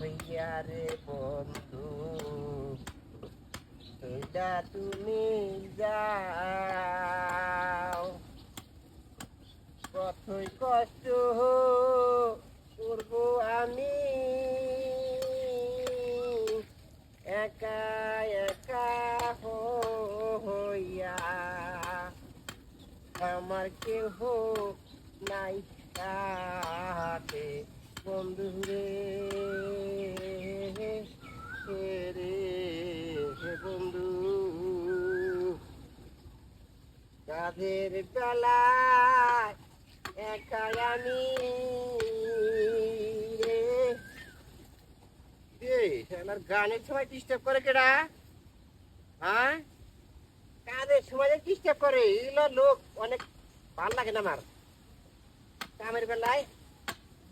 হইয়া রে বন্ধু এটা তুমি যাও। কতই কষ্ট করব আমি। একা একা হইয়া আমার কেহ নাই কাছে বন্ধু রে বন্ধু। কাঁধের বেলায় একা আমি রে। এই শালার গানের সময় ডিস্টার্ব করে কেডা? হ্যাঁ? কাজের সময় ডিস্টার্ব করে, এগুলো লোক অনেক ভালো লাগে না আমার। কামের বেলায়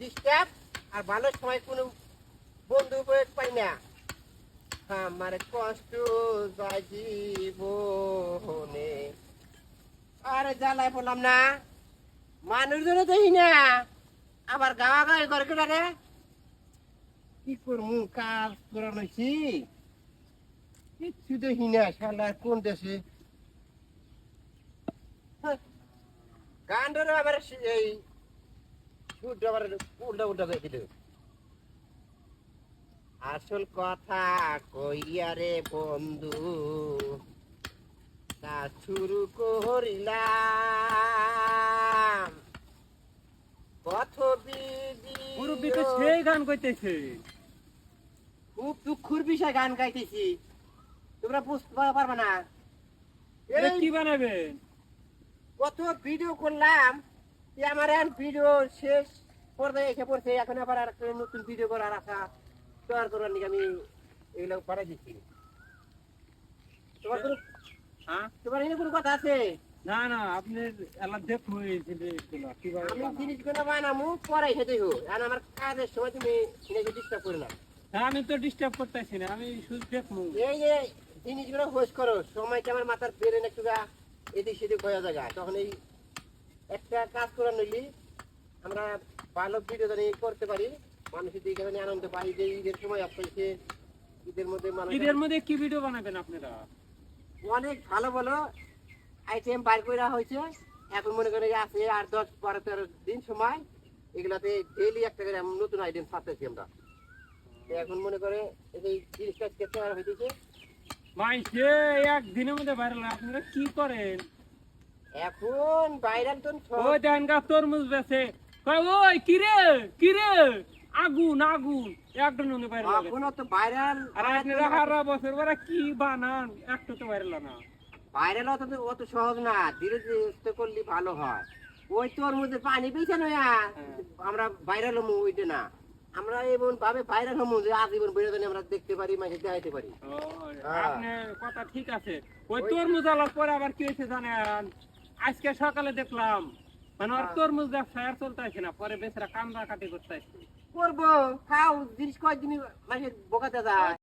ডিস্টার্ব আর ভালো সময় কোনো বন্ধু পাই না। আমার কষ্ট জীবনে। আরে জ্বালায় বললাম না মানুষজনে দেখি না আবার গাওয়া গায়ে করে কেটে রে কি করব কাজ করা লইছি কিচ্ছু দেখি না শালা কোন দেশে? হ্যাঁ, গান ধরে আবার এই উল্টা উল্টা দিল। আসল কথা কইয়া রে বন্ধু কাজ শুরু করিলাম। পথ মুরব্বী তো সেই গান কইতেছে। খুব দুঃখের বিষয় গান গাইতেছি। তোমরা বুঝতে পারবে না। কি বানাবেন? কত ভিডিও করলাম। আমার ভিডিও শেষ পর্যায়ে এসে পড়ছে এখন আবার আর নতুন ভিডিও করার আশা তৈরি করার নিয়ে আমি এগুলো পাঠাই দিচ্ছি। তোমার কোনো হ্যাঁ? তোমার এখানে কোনো কথা আছে? না না আপনি এলা দেখো এই জিনিসগুলো কীভাবে আমি। জিনিসগুলো বানামু পরে খেতে হোক আর আমার কাজের সময় তুমি নিজে ডিস্টার্ব করে না। হ্যাঁ, আমি তো ডিস্টার্ব করতেছি না আমি শুধু দেখব এই যে জিনিসগুলো হোস করো সময়টা আমার মাথার বেরেন একটু গা এদিক সেদিক হয়ে যায় তখন এই একটা কাজ করে নিলি আমরা ভালো ভিডিও জানি করতে পারি মানুষের দিকে জানি আনন্দ পাই যে ঈদের সময় আসছে ঈদের মধ্যে মানুষ ঈদের মধ্যে কি ভিডিও বানাবেন আপনারা? অনেক ভালো ভালো আইটেম বাইর করা হয়েছে। এখন মনে করে আছে আর দশ বারো তেরো দিন সময় এগুলাতে ডেইলি একটা করে নতুন আইটেম ছাড়তেছি আমরা। এখন মনে করে এই জিনিসটা আজকে তৈরি হইতেছে। মাইসে এক দিনের মধ্যে ভাইরাল আপনারা কি করেন? এখন বাইরের তো ওই গা তরমুজ বেছে। কয় ওই কিরে কিরে আগুন আগুন। একটু নুনে লাগে। এখন তো ভাইরাল আর আপনারা হারা বছর পরে কি বানান? একটু তো ভাইরাল না। ভাইরাল অত অত সহজ না। ধীরে ধীরে করলে ভালো হয়। ওই পানি পেয়েছে না আমরা ভাইরাল হমু ওইটা না। আমরা এমন ভাবে ভাইরাল হমু যে আজীবন বিনোদনে আমরা দেখতে পারি মাঝে দেখাইতে পারি। হ্যাঁ। আপনার কথা ঠিক আছে। ওই তরমুজ আলার পরে আবার কি হয়েছে জানেন? আজকে সকালে দেখলাম মানে ওর হ্যাঁ। তরমুজ ব্যবসা আর চলতে আসে না পরে বেচারা কান্দা কাটি করতেছে করব খাও জিনিস কয়েকদিন মানে বোকাতে যায়